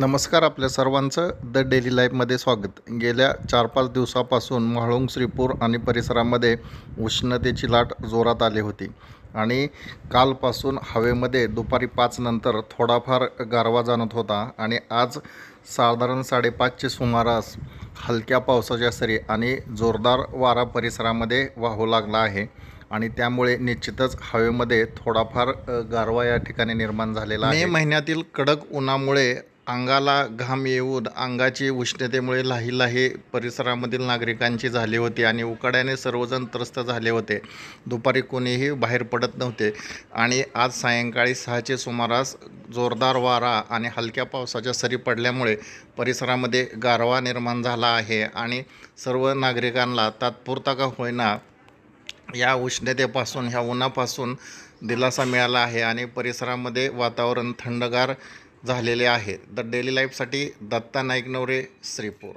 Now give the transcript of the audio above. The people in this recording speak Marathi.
नमस्कार आपल्या सर्वांचं. द डेली लाईफमध्ये स्वागत. गेल्या चार पाच दिवसापासून म्हाळुंग श्रीपूर आणि परिसरामध्ये उष्णतेची लाट जोरात आली होती. आणि कालपासून हवेमध्ये दुपारी पाच नंतर थोडाफार गारवा जाणवत होता आणि आज साधारण साडेपाचचे सुमारास हलक्या पावसाच्या सरी आणि जोरदार वारा परिसरामध्ये वाहू लागला आहे. आणि त्यामुळे निश्चितच हवेमध्ये थोडाफार गारवा या ठिकाणी निर्माण झालेला आहे. मे महिन्यातील कडक उन्हामुळे अंगाला घाम येऊन अंगाची उष्णतेमुळे लाही लाही परिसरामधील नागरिकांची झाली होती आणि उकाड्याने सर्वजण त्रस्त झाले होते. दुपारी कोणीही बाहेर पडत नव्हते. आणि आज सायंकाळी सहाचे सुमारास जोरदार वारा आणि हलक्या पावसाच्या सरी पडल्यामुळे परिसरामध्ये गारवा निर्माण झाला आहे आणि सर्व नागरिकांना तात्पुरता का होईना या उष्णतेपासून ह्या उन्हापासून दिलासा मिळाला आहे आणि परिसरामध्ये वातावरण थंडगार झालेले आहे द डेली लाईफसाठी दत्ता नाईक नवरे श्रीपूर.